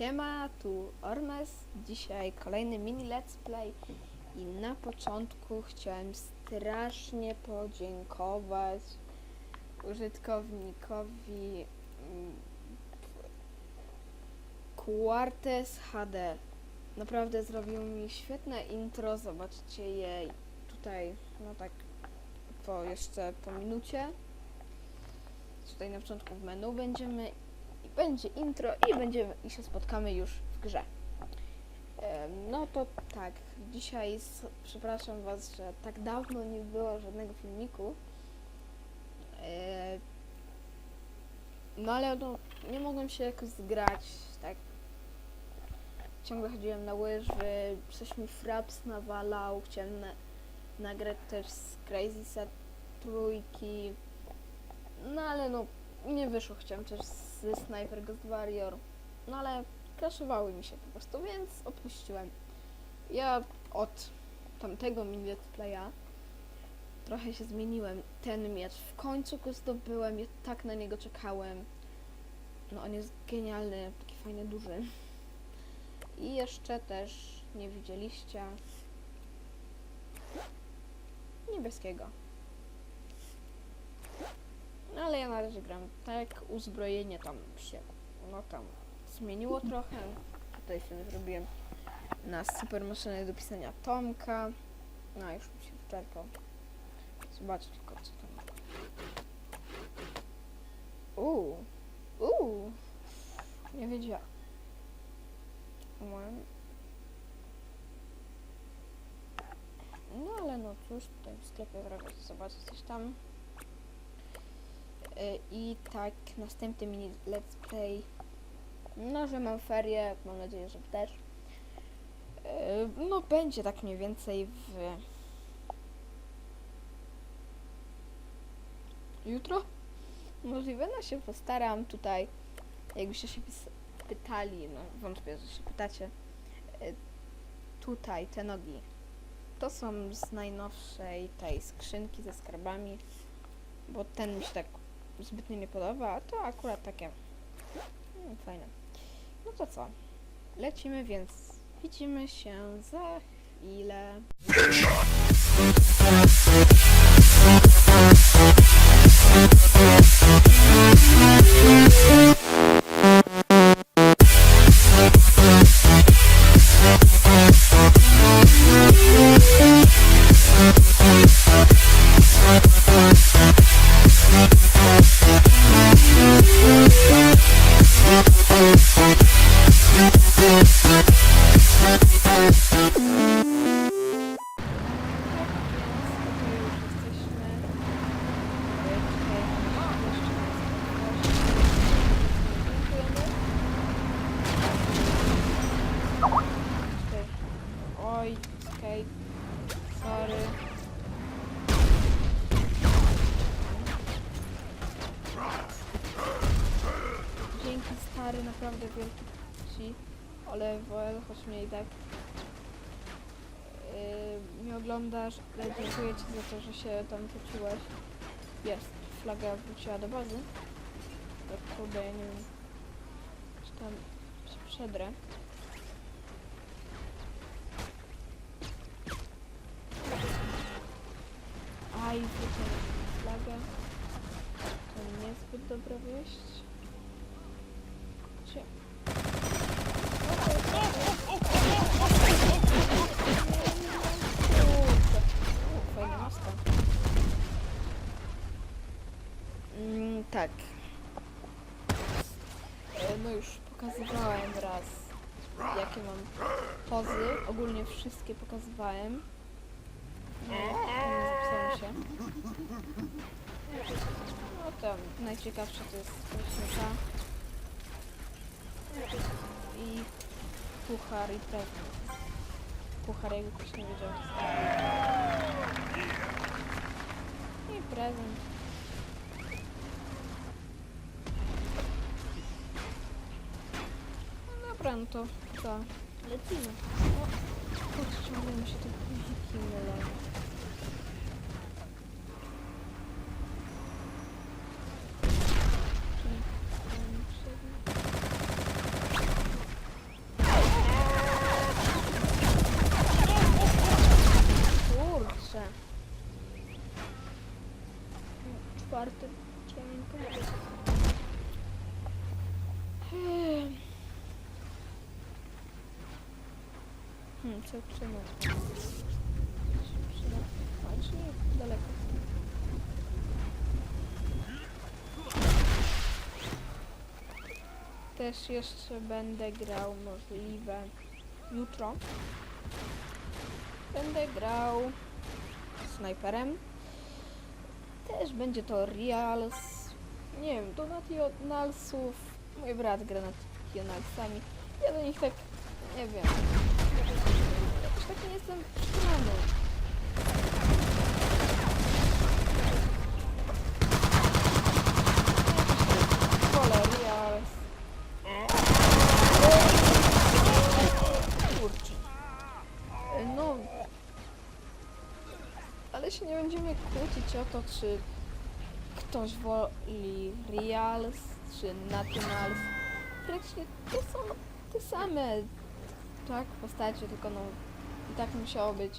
Siema, tu Ormes. Dzisiaj kolejny mini let's play i na początku chciałem strasznie podziękować użytkownikowi mm, Quartes HD. Naprawdę zrobił mi świetne intro, zobaczcie je tutaj, no tak po jeszcze po minucie. Tutaj na początku w menu będziemy będzie intro i będziemy i się spotkamy już w grze. No to tak, dzisiaj przepraszam Was, że tak dawno nie było żadnego filmiku. No ale no, nie mogłem się jakoś zgrać, tak. Ciągle chodziłem na łyżwy, coś mi fraps nawalał, chciałem na, nagrać też z Crazy Set trójki. No ale no, nie wyszło, chciałem też ze Sniper Ghost Warrior, no ale crashowały mi się po prostu, więc opuściłem. Ja od tamtego mini let's playa trochę się zmieniłem. Ten miecz w końcu go zdobyłem, ja tak na niego czekałem. No on jest genialny, taki fajny, duży. I jeszcze też nie widzieliście niebieskiego. No ale ja na razie gram tak, uzbrojenie tam się, no tam zmieniło trochę. Tutaj sobie zrobiłem na super maszynę do pisania Tomka. No już mi się wyczerpał. Zobaczcie tylko co tam. Uuu, uuu, nie wiedziałam. No ale no cóż, tutaj w sklepie zrobię zobaczę coś tam. Y, I tak, następny mini let's play. No, że mam ferie, mam nadzieję, że też. Y, No, będzie tak mniej więcej w... Jutro? Możliwe, no się postaram tutaj. Jakbyście się pytali, no wątpię, że się pytacie. Y, Tutaj, te nogi. To są z najnowszej tej skrzynki ze skarbami. Bo ten mi się tak zbytnio nie podoba, a to akurat takie mm, fajne. No to co? Lecimy, więc widzimy się za chwilę. Stary, naprawdę wielki ci. Ale Woel, choć mnie i tak yy, nie oglądasz, ale dziękuję ci za to, że się tam wróciłeś. Jest, flaga wróciła do bazy. Tak kurde, ja nie wiem, czy tam się przedrę. Aj, wróciłem flagę. To niezbyt dobra wieść. Maska. Mm, tak. E, No już pokazywałem raz, jakie mam pozy. Ogólnie wszystkie pokazywałem. No, zapisałem się. No tam najciekawsze to jest śmiesza. I puchar i prezent. Puchar jakby ktoś nie wiedział. taki. I prezent. No dobra, no to co? Lecimy. O, kurczę, ciągle mi się te guziki mylą. Co trzymać? Przyda. A, czy nie daleko? Też jeszcze będę grał możliwe jutro. Będę grał snajperem. Też będzie to Reals. Nie wiem, Donationalsów. Mój brat gra Nationalsami. Ja do nich tak nie wiem. Tak nie jestem przekonany. No. Ale się nie będziemy kłócić o to, czy ktoś woli Reals, czy Nationals. Praktycznie to są te same, tak, postacie, tylko no i tak musiało być.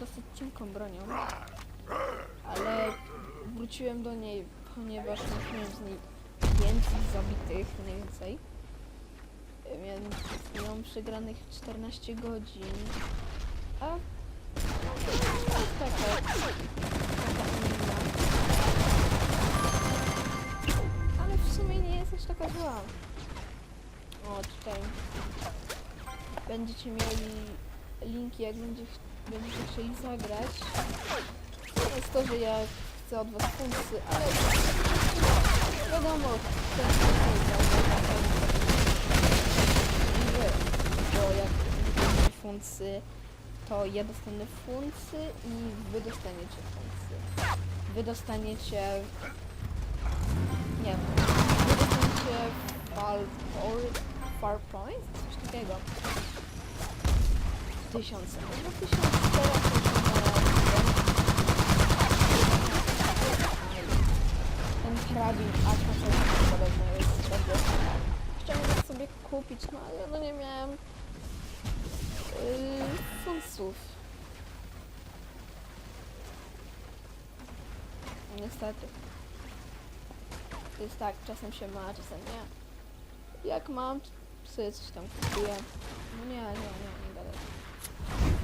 Dosyć cienką bronią, ale wróciłem do niej, ponieważ miałem z niej więcej zabitych, najwięcej. Miałem z nią przegranych 14 godzin, a no, to jest aż taka zła. O, tutaj będziecie mieli linki, jak będzie, będziecie chcieli zagrać. To jest to, że ja chcę od was funksy, ale wiadomo, ten bo jak funksy, to ja dostanę funksy i wy dostaniecie funksy. Wy dostaniecie... Nie wy dostaniecie far, far points? Coś takiego. Tysiące. No tysiąc teraz Ten karabin AK podobno jest bardzo Chciałem go sobie kupić, no ale no nie miałem yy. Niestety. To jest tak, czasem się ma, czasem nie. Jak mam, sobie coś tam kupuję. No nie, nie, nie, nie gadaj.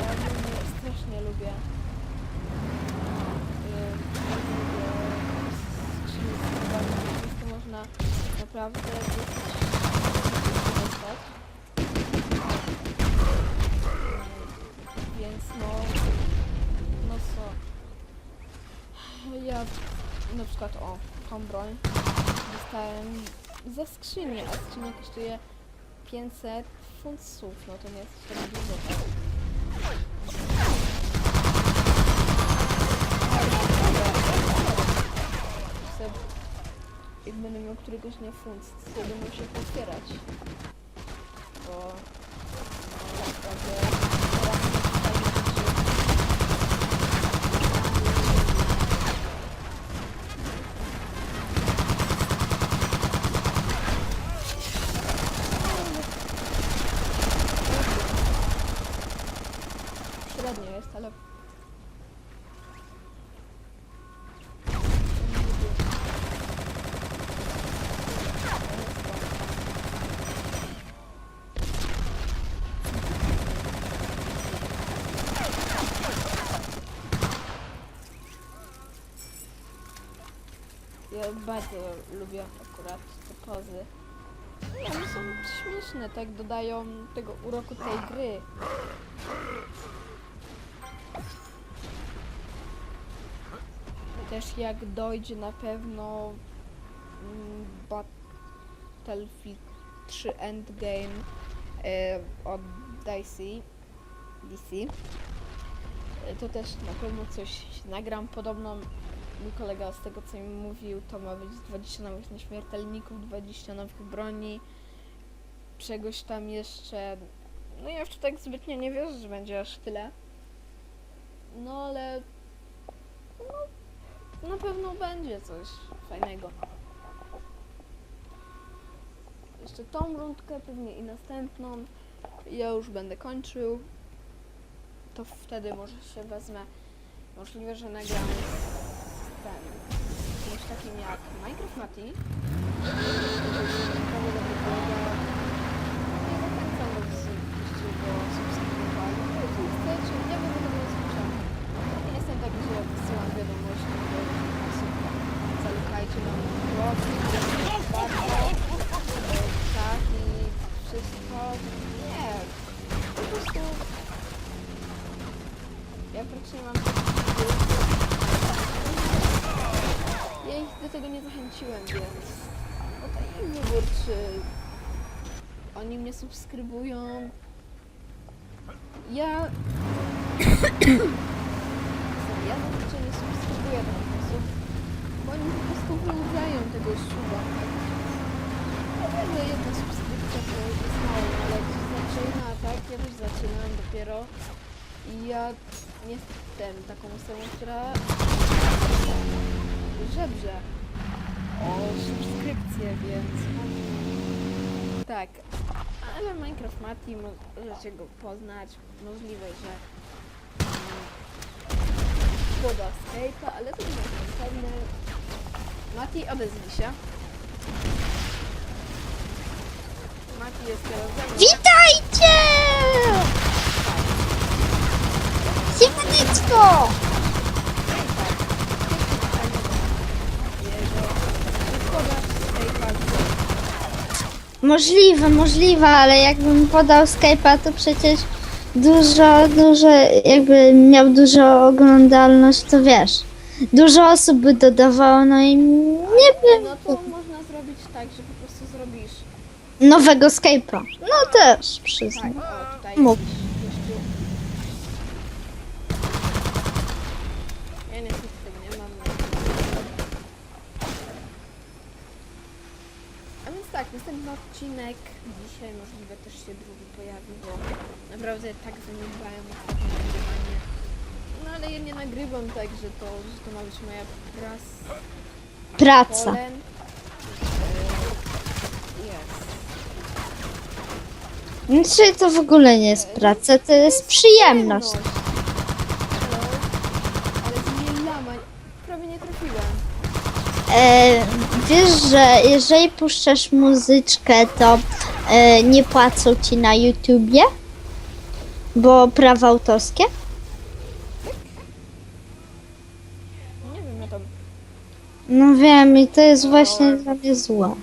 Ja ogólnie strasznie lubię. yy, bardzo lubię skrzynie z skarbami, więc to można naprawdę dostać. Więc no, no co. Ja na przykład o tą broń dostałem za skrzynię, a skrzynia kosztuje 500 funtów, no to nie jest Tak? Se, jak będę miał któregoś dnia funt, będę musiał otwierać. Bo no, naprawdę teraz nie fajne rzeczy. Średnio jest, ale... Bardzo lubię akurat te pozy. Nie, one są śmieszne, tak dodają tego uroku tej gry. Też jak dojdzie na pewno mm, Battlefield 3 Endgame e, od DICE, DC, to też na pewno coś nagram. Podobno mój kolega z tego co mi mówił, to ma być 20 nowych nieśmiertelników, 20 nowych broni, czegoś tam jeszcze. No ja jeszcze tak zbytnio nie wierzę, że będzie aż tyle. No ale no, na pewno będzie coś fajnego. Jeszcze tą rundkę, pewnie i następną. Ja już będę kończył. To wtedy może się wezmę. Możliwe, że nagramy z ten. Kimś takim jak Minecraft Mati. To jest naprawdę dobry kolega. Nie zachęcam was, żebyście go subskrybowali. No, Jeśli chcecie, nie będę tego rozliczał. Nie jestem taki, że wysyłam wiadomości do różnych osób. Zalukajcie na mój profil, bardzo. e, Tak i wszystko. Nie. Po prostu ja praktycznie mam ja ich do tego nie zachęciłem, więc no to ich wybór, czy oni mnie subskrybują. Ja ja zazwyczaj nie subskrybuję takich osób, bo oni po prostu wyłudzają tego suba. Ja wiem, że jedna subskrypcja to jest mało, ale jak się zaczyna, tak? Ja też zaczynam dopiero i ja nie jestem taką osobą, która żebrze o subskrypcję, więc tak. Ale Minecraft Mati, możecie go poznać. Możliwe, że mm, poda Skype'a, ale to nie jestem pewny. Mati, odezwij się. Mati jest teraz ze mną. Witajcie! Siemaneczko! Możliwe, możliwe, ale jakbym podał Skype'a, to przecież dużo, dużo, jakby miał dużo oglądalność, to wiesz. Dużo osób by dodawało, no i nie wiem. No to można zrobić tak, że po prostu zrobisz. Nowego Skype'a. No też, Tak, przyznam. o tutaj Mógł. jakiś gościu. Ja niestety tego nie mam. A więc odcinek dzisiaj możliwe też się drugi pojawi, bo naprawdę tak zaniedbałem nagrywanie. No ale ja nie nagrywam tak, że to, że to ma być moja pras Praca. polen. Jest. Znaczy to w ogóle nie jest praca, to jest przyjemność. Hello. Ale z lama. Prawie nie trafiłem. E, wiesz, że jeżeli puszczasz muzyczkę, to e, nie płacą ci na YouTubie? Bo prawa autorskie? Nie wiem, ja tam. No wiem i to jest właśnie dla mnie złe.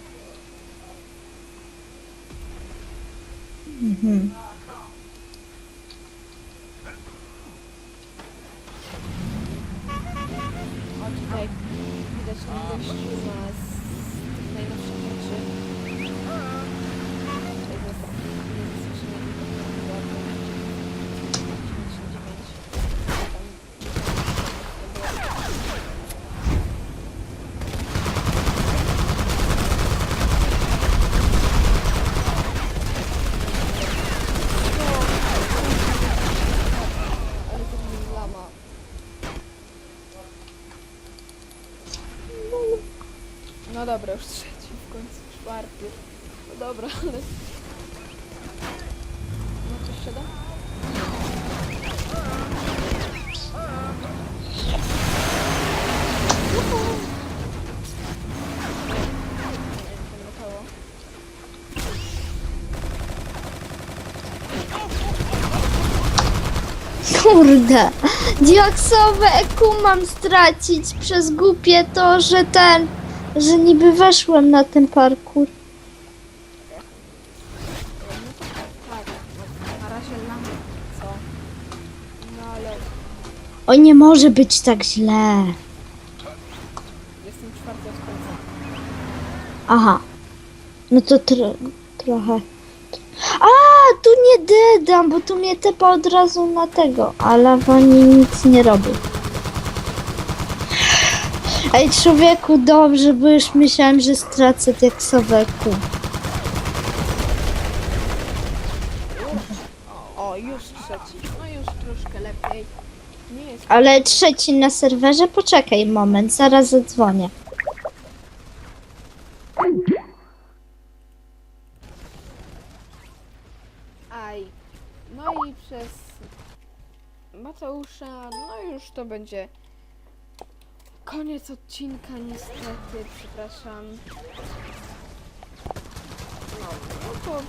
Mhm. O, tutaj widać ten gościu ma z tych najnowszych rzeczy. Tutaj jest jest skrzynia ładna. 99. Tam- Ale to mi lama. No dobra, już trzeci, w końcu czwarty. No dobra, ale... No coś się da? Kurde, diaksowe EQ mam stracić przez głupie to, że ten, że niby weszłem na ten parkour. O nie może być tak źle. jestem czwarty od końca. Aha. No to tro, trochę. A, tu nie dedam, bo tu mnie tepa od razu na tego, a lawani nic nie robi. Ej, człowieku, dobrze, bo już myślałem, że stracę teksowe kół. O, już trzeci. No już troszkę lepiej. Nie jest Ale trzeci na serwerze? Poczekaj moment, zaraz zadzwonię. Aj. No i przez Mateusza, no już to będzie koniec odcinka niestety, przepraszam. No, no to